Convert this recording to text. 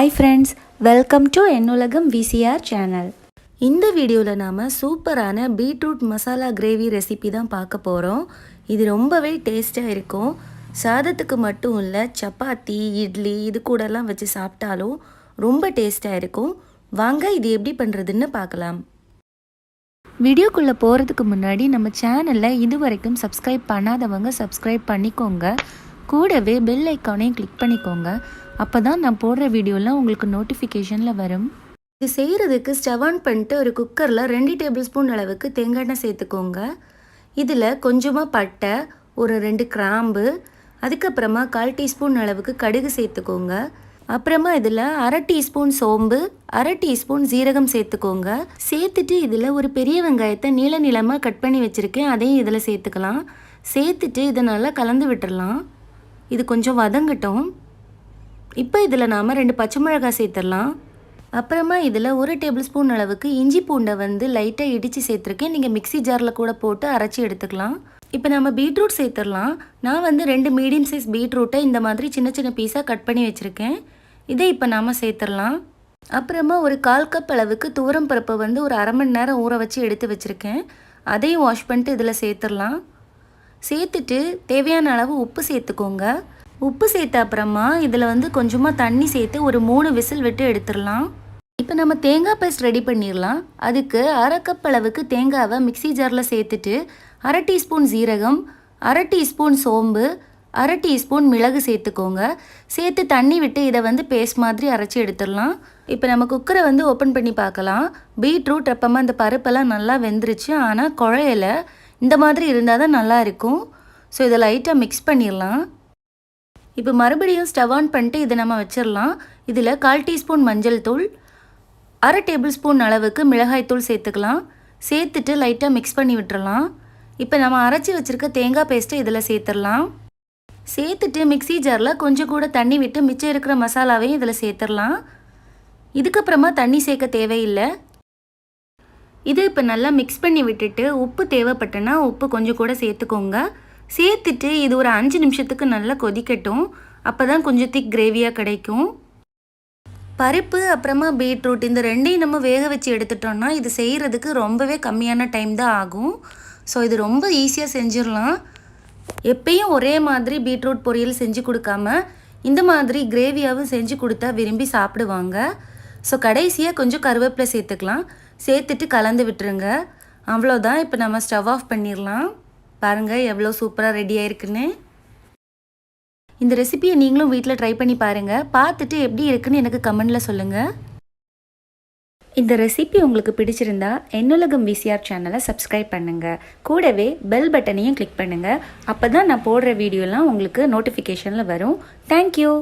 Hi friends welcome to Ennulagam VCR channel இந்த வீடியோவில் நாம் சூப்பரான பீட்ரூட் மசாலா கிரேவி ரெசிபி தான் பார்க்க போகிறோம் இது ரொம்பவே டேஸ்ட்டாக இருக்கும். சாதத்துக்கு மட்டும் இல்லை சப்பாத்தி இட்லி இது கூடலாம் வச்சு சாப்பிட்டாலும் ரொம்ப டேஸ்ட்டாக இருக்கும். வாங்க இது எப்படி பண்ணுறதுன்னு பார்க்கலாம். வீடியோக்குள்ளே போகிறதுக்கு முன்னாடி நம்ம சேனலில் இது வரைக்கும் சப்ஸ்கிரைப் பண்ணாதவங்க சப்ஸ்கிரைப் பண்ணிக்கோங்க. கூடவே பெல் ஐக்கானையும் கிளிக் பண்ணிக்கோங்க. அப்போ தான் நான் போடுற வீடியோலாம் உங்களுக்கு நோட்டிஃபிகேஷனில் வரும். இது செய்கிறதுக்கு ஸ்டவ் ஆன் பண்ணிட்டு ஒரு குக்கரில் ரெண்டு டேபிள் ஸ்பூன் அளவுக்கு தேங்காய் எண்ணெய் சேர்த்துக்கோங்க. இதில் கொஞ்சமாக பட்டை ஒரு ரெண்டு கிராம்பு அதுக்கப்புறமா கால் டீஸ்பூன் அளவுக்கு கடுகு சேர்த்துக்கோங்க. அப்புறமா இதில் அரை டீஸ்பூன் சோம்பு அரை டீஸ்பூன் ஜீரகம் சேர்த்துக்கோங்க. சேர்த்துட்டு இதில் ஒரு பெரிய வெங்காயத்தை நீள நீளமாக கட் பண்ணி வச்சுருக்கேன். அதையும் இதில் சேர்த்துக்கலாம். சேர்த்துட்டு இதை நல்லா கலந்து விட்டுடலாம் இது கொஞ்சம் வதங்கட்டும். இப்போ இதில் நாம் ரெண்டு பச்சை மிளகாய் சேர்த்துடலாம். அப்புறமா இதில் ஒரு டேபிள் ஸ்பூன் அளவுக்கு இஞ்சி பூண்டை வந்து லைட்டாக இடித்து சேர்த்துருக்கேன். நீங்கள் மிக்ஸி ஜாரில் கூட போட்டு அரைச்சி எடுத்துக்கலாம். இப்போ நம்ம பீட்ரூட் சேர்த்துடலாம். நான் வந்து ரெண்டு மீடியம் சைஸ் பீட்ரூட்டை இந்த மாதிரி சின்ன சின்ன பீஸாக கட் பண்ணி வச்சுருக்கேன். இதை இப்போ நாம் சேர்த்துடலாம். அப்புறமா ஒரு கால் கப் அளவுக்கு துவரம் பருப்பை வந்து ஒரு அரை மணி நேரம் ஊற வச்சு எடுத்து வச்சுருக்கேன். அதையும் வாஷ் பண்ணிட்டு இதில் சேர்த்துடலாம். சேர்த்துட்டு தேவையான அளவு உப்பு சேர்த்துக்கோங்க. உப்பு சேர்த்த அப்புறமா இதில் வந்து கொஞ்சமாக தண்ணி சேர்த்து ஒரு மூணு விசில் விட்டு எடுத்துடலாம். இப்போ நம்ம தேங்காய் பேஸ்ட் ரெடி பண்ணிடலாம். அதுக்கு அரை கப் அளவுக்கு தேங்காவை மிக்ஸி ஜாரில் சேர்த்துட்டு அரை டீஸ்பூன் ஜீரகம் அரை டீஸ்பூன் சோம்பு அரை டீஸ்பூன் மிளகு சேர்த்துக்கோங்க. சேர்த்து தண்ணி விட்டு இதை வந்து பேஸ்ட் மாதிரி அரைச்சி எடுத்துடலாம். இப்போ நம்ம குக்கரை வந்து ஓப்பன் பண்ணி பார்க்கலாம். பீட்ரூட் அப்பமா இந்த பருப்பெல்லாம் நல்லா வெந்துருச்சு. ஆனால் குழையில. இந்த மாதிரி இருந்தால் தான் நல்லா இருக்கும். ஸோ இதை லைட்டாக மிக்ஸ் பண்ணிடலாம். இப்போ மறுபடியும் ஸ்டவ் ஆன் பண்ணிட்டு இதை நம்ம வச்சிடலாம். இதில் கால் டீஸ்பூன் மஞ்சள் தூள் அரை டேபிள் ஸ்பூன் அளவுக்கு மிளகாய் தூள் சேர்த்துக்கலாம். சேர்த்துட்டு லைட்டாக மிக்ஸ் பண்ணி விட்டுறலாம். இப்போ நம்ம அரைச்சி வச்சுருக்க தேங்காய் பேஸ்ட்டை இதில் சேர்த்துடலாம். சேர்த்துட்டு மிக்ஸி ஜாரில் கொஞ்சம் கூட தண்ணி விட்டு மிச்சம் இருக்கிற மசாலாவையும் இதில் சேர்த்துடலாம். இதுக்கப்புறமா தண்ணி சேர்க்க தேவையில்லை. இது இப்போ நல்லா மிக்ஸ் பண்ணி விட்டுட்டு உப்பு தேவைப்பட்டனா உப்பு கொஞ்சம் கூட சேர்த்துக்கோங்க. சேர்த்துட்டு இது ஒரு அஞ்சு நிமிஷத்துக்கு நல்லா கொதிக்கட்டும். அப்போ தான் கொஞ்சம் திக் கிரேவியாக கிடைக்கும். பருப்பு அப்புறமா பீட்ரூட் இந்த ரெண்டையும் நம்ம வேக வச்சு எடுத்துட்டோம்னா இது செய்கிறதுக்கு ரொம்பவே கம்மியான டைம் தான் ஆகும். ஸோ இது ரொம்ப ஈஸியாக செஞ்சிடலாம். எப்பயும் ஒரே மாதிரி பீட்ரூட் பொரியல் செஞ்சு கொடுக்காம இந்த மாதிரி கிரேவியாகவும் செஞ்சு கொடுத்தா விரும்பி சாப்பிடுவாங்க. ஸோ கடைசியாக கொஞ்சம் கருவேப்பிலை சேர்த்துக்கலாம். சேர்த்துட்டு கலந்து விட்டுருங்க. அவ்வளோதான் இப்போ நம்ம ஸ்டவ் ஆஃப் பண்ணிடலாம். பாருங்கள் எவ்வளோ சூப்பராக ரெடி ஆயிருக்குன்னு. இந்த ரெசிபியை நீங்களும் வீட்டில் ட்ரை பண்ணி பாருங்கள் பார்த்துட்டு எப்படி இருக்குன்னு எனக்கு கமெண்டில் சொல்லுங்கள் இந்த ரெசிபி உங்களுக்கு பிடிச்சிருந்தா என்னுலகம் விசிஆர் சேனலை சப்ஸ்கிரைப் பண்ணுங்கள் கூடவே பெல் பட்டனையும் கிளிக் பண்ணுங்கள் அப்போ தான் நான் போடுற வீடியோலாம் உங்களுக்கு நோட்டிஃபிகேஷனில் வரும். தேங்க்யூ